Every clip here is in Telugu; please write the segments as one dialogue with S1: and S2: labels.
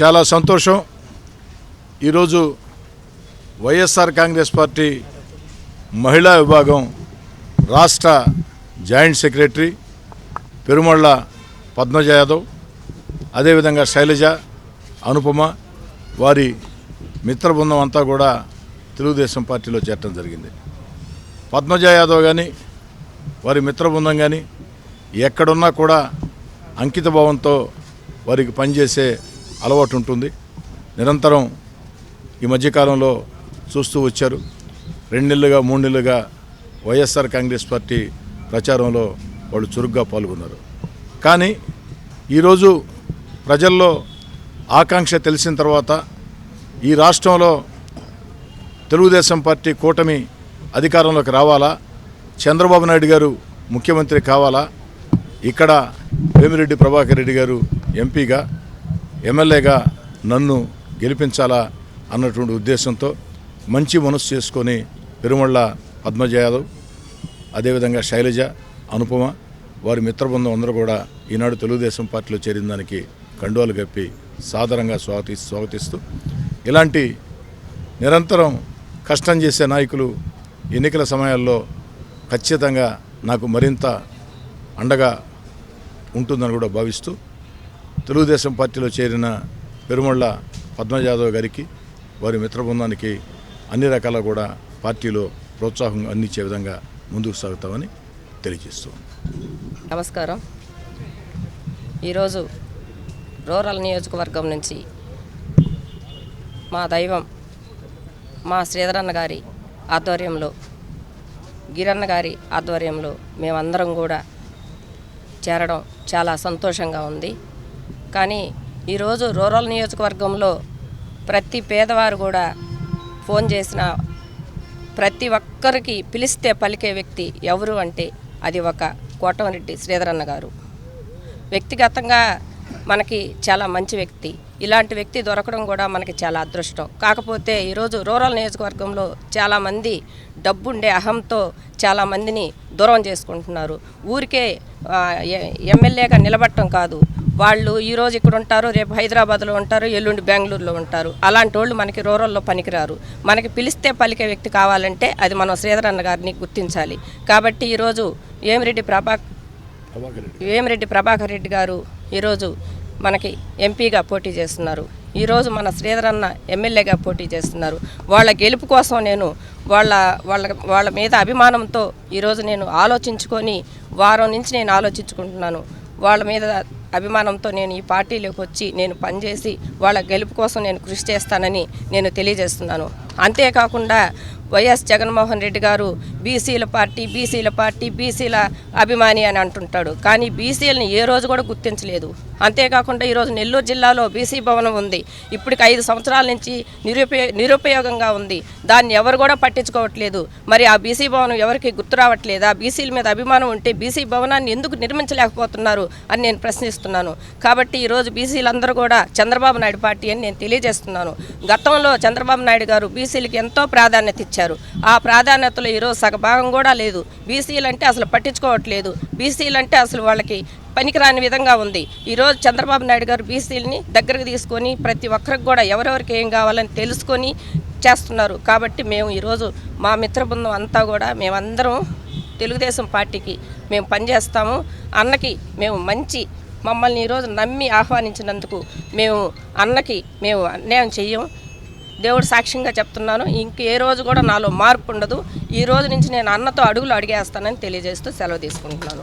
S1: చాలా సంతోషం. ఈరోజు వైఎస్ఆర్ కాంగ్రెస్ పార్టీ మహిళా విభాగం రాష్ట్ర జాయింట్ సెక్రటరీ పెరుమళ్ళ పద్మజ యాదవ్ అదేవిధంగా శైలజ అనుపమ వారి మిత్ర బృందం అంతా కూడా తెలుగుదేశం పార్టీలో చేరటం జరిగింది. పద్మజ యాదవ్ కానీ వారి మిత్ర బృందం కానీ ఎక్కడున్నా కూడా అంకిత భావంతో వారికి పనిచేసే అలవాటు ఉంటుంది. నిరంతరం ఈ మధ్యకాలంలో చూస్తూ వచ్చారు. రెండు నెలలుగా మూడు నెలలుగా వైఎస్ఆర్ కాంగ్రెస్ పార్టీ ప్రచారంలో వాళ్ళు చురుగ్గా పాల్గొన్నారు. కానీ ఈరోజు ప్రజల్లో ఆకాంక్ష తెలిసిన తర్వాత ఈ రాష్ట్రంలో తెలుగుదేశం పార్టీ కూటమి అధికారంలోకి రావాలా? చంద్రబాబు నాయుడు గారు ముఖ్యమంత్రి కావాలా? ఇక్కడ వేమిరెడ్డి ప్రభాకర్ రెడ్డి గారు ఎంపీగా ఎమ్మెల్యేగా నన్ను గెలిపించాలా అన్నటువంటి ఉద్దేశంతో మంచి మనస్సు చేసుకొని పెరుమళ్ళ పద్మజ యాదవ్ అదేవిధంగా శైలజ అనుపమ వారి మిత్రబృందం అందరూ కూడా ఈనాడు తెలుగుదేశం పార్టీలో చేరిన దానికి కండువాలు కప్పి సాదరంగా స్వాగతి స్వాగతిస్తూ ఇలాంటి నిరంతరం కష్టం చేసే నాయకులు ఎన్నికల సమయాల్లో ఖచ్చితంగా నాకు మరింత అండగా ఉంటుందని కూడా భావిస్తూ తెలుగుదేశం పార్టీలో చేరిన పెరుమళ్ళ పద్మజాదవ్ గారికి వారి మిత్రబృందానికి అన్ని రకాల కూడా పార్టీలో ప్రోత్సాహం అందించే విధంగా ముందుకు సాగుతామని తెలియజేస్తూ
S2: నమస్కారం. ఈరోజు రూరల్ నియోజకవర్గం నుంచి మా దైవం మా శ్రీధరన్న గారి ఆధ్వర్యంలో గిరన్న గారి ఆధ్వర్యంలో మేమందరం కూడా చేరడం చాలా సంతోషంగా ఉంది. కానీ ఈరోజు రూరల్ నియోజకవర్గంలో ప్రతి పేదవారు కూడా ఫోన్ చేసిన ప్రతి ఒక్కరికి పిలిస్తే పలికే వ్యక్తి ఎవరు అంటే అది ఒక కోటమరెడ్డి శ్రీధరన్న గారు. వ్యక్తిగతంగా మనకి చాలా మంచి వ్యక్తి. ఇలాంటి వ్యక్తి దొరకడం కూడా మనకి చాలా అదృష్టం. కాకపోతే ఈరోజు రూరల్ నియోజకవర్గంలో చాలామంది డబ్బుండే అహంతో చాలామందిని దూరం చేసుకుంటున్నారు. ఊరికే ఎమ్మెల్యేగా నిలబడటం కాదు. వాళ్ళు ఈరోజు ఇక్కడ ఉంటారు రేపు హైదరాబాద్లో ఉంటారు ఎల్లుండి బెంగళూరులో ఉంటారు. అలాంటి వాళ్ళు మనకి రూరల్లో పనికిరారు. మనకి పిలిస్తే పలికే వ్యక్తి కావాలంటే అది మనం శ్రీధరన్న గారిని గుర్తించాలి. కాబట్టి ఈరోజు ఏమిరెడ్డి ప్రభా
S1: ప్రభాకర్
S2: వేమిరెడ్డి ప్రభాకర్ రెడ్డి గారు ఈరోజు మనకి ఎంపీగా పోటీ చేస్తున్నారు. ఈరోజు మన శ్రీధరన్న ఎమ్మెల్యేగా పోటీ చేస్తున్నారు. వాళ్ళ గెలుపు కోసం నేను వాళ్ళ వాళ్ళ వాళ్ళ మీద అభిమానంతో ఈరోజు నేను ఆలోచించుకొని వారం నుంచి నేను ఆలోచించుకుంటున్నాను. వాళ్ళ మీద అభిమానంతో నేను ఈ పార్టీలోకి వచ్చి నేను పనిచేసి వాళ్ళ గెలుపు కోసం నేను కృషి చేస్తానని నేను తెలియజేస్తున్నాను. అంతేకాకుండా వైఎస్ జగన్మోహన్ రెడ్డి గారు బీసీల పార్టీ బీసీల పార్టీ బీసీల అభిమాని అని అంటుంటాడు. కానీ బీసీలని ఏ రోజు కూడా గుర్తించలేదు. అంతేకాకుండా ఈరోజు నెల్లూరు జిల్లాలో బీసీ భవనం ఉంది. ఇప్పటికి ఐదు సంవత్సరాల నుంచి నిరుపయో నిరుపయోగంగా ఉంది. దాన్ని ఎవరు కూడా పట్టించుకోవట్లేదు. మరి ఆ బీసీ భవనం ఎవరికి గుర్తు రావట్లేదా? బీసీల మీద అభిమానం ఉంటే బీసీ భవనాన్ని ఎందుకు నిర్మించలేకపోతున్నారు అని నేను ప్రశ్నిస్తున్నాను కాబట్టి ఈరోజు బీసీలందరూ కూడా చంద్రబాబు నాయుడు పార్టీ అని నేను తెలియజేస్తున్నాను. గతంలో చంద్రబాబు నాయుడు గారు బీసీలకి ఎంతో ప్రాధాన్యత ఇచ్చారు. ఆ ప్రాధాన్యతలో ఈరోజు సగభాగం కూడా లేదు. బీసీలు అంటే అసలు పట్టించుకోవట్లేదు. బీసీలు అంటే అసలు వాళ్ళకి పనికిరాని విధంగా ఉంది. ఈరోజు చంద్రబాబు నాయుడు గారు బీసీలని దగ్గరకు తీసుకొని ప్రతి ఒక్కరికి కూడా ఎవరెవరికి ఏం కావాలని తెలుసుకొని చేస్తున్నారు. కాబట్టి మేము ఈరోజు మా మిత్ర బృందం అంతా కూడా మేమందరం తెలుగుదేశం పార్టీకి మేము పనిచేస్తాము. అన్నకి మేము మంచి మమ్మల్ని ఈరోజు నమ్మి ఆహ్వానించినందుకు మేము అన్నకి మేము అన్యాయం చెయ్యం. దేవుడు సాక్ష్యంగా చెప్తున్నాను ఇంక ఏ రోజు కూడా నాలో మార్పు ఉండదు. ఈ రోజు నుంచి నేను అన్నతో అడుగులు అడిగేస్తానని తెలియజేస్తూ సెలవు తీసుకుంటున్నాను.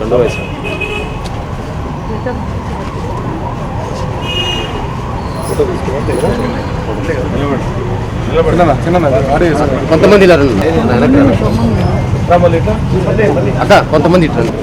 S3: రెండో వయసు. కొంతమంది ఇలా రండి. అక్క కొంతమంది ఇట్లా రండి.